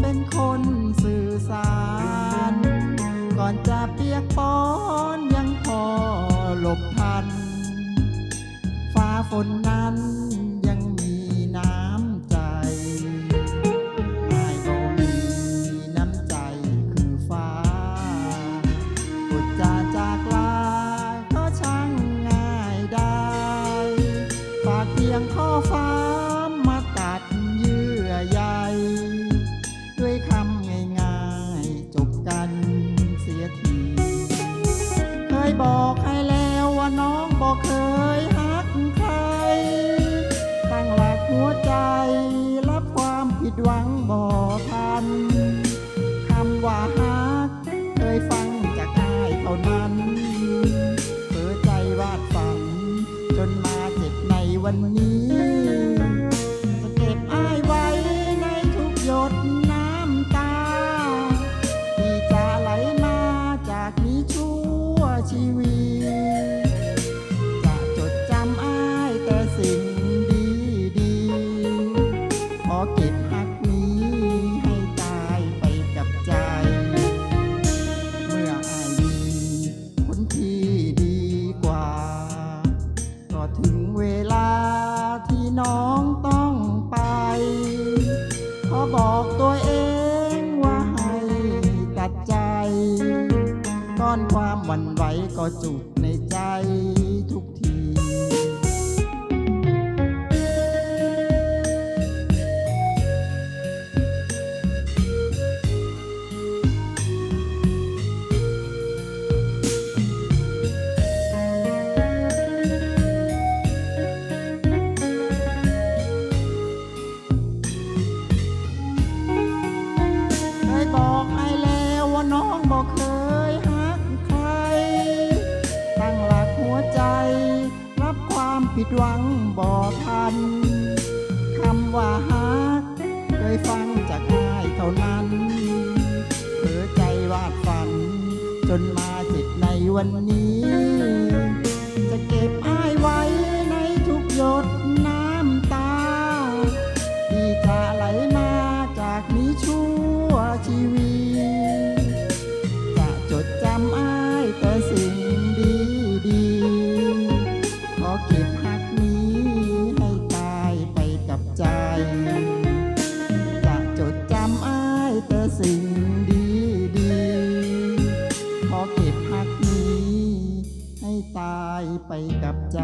เป็นคนสื่อสาร ก่อนจะเปียกปอนยังพอหลบทัน ฟ้าฝนนั้น บอกให้แล้วว่าน้องบอกเคยฮักใคร ตั้งหลักหัวใจรับความผิดหวังบอกทันคำว่าฮักเคยฟังจากอายเท่านั้นเผลอใจวาดฝันจนมาเจ็บในวันนี้ บอกตัวเองว่าให้ตัดใจ ก้อนความหวั่นไหวก็จุดในใจทุก ผิดหวังบอกทันคำว่าฮักเคยฟังจากอายเท่านั้นเผลอใจวาดฝัน จนมาเจ็บในวันนี้ ตายไปกับใจ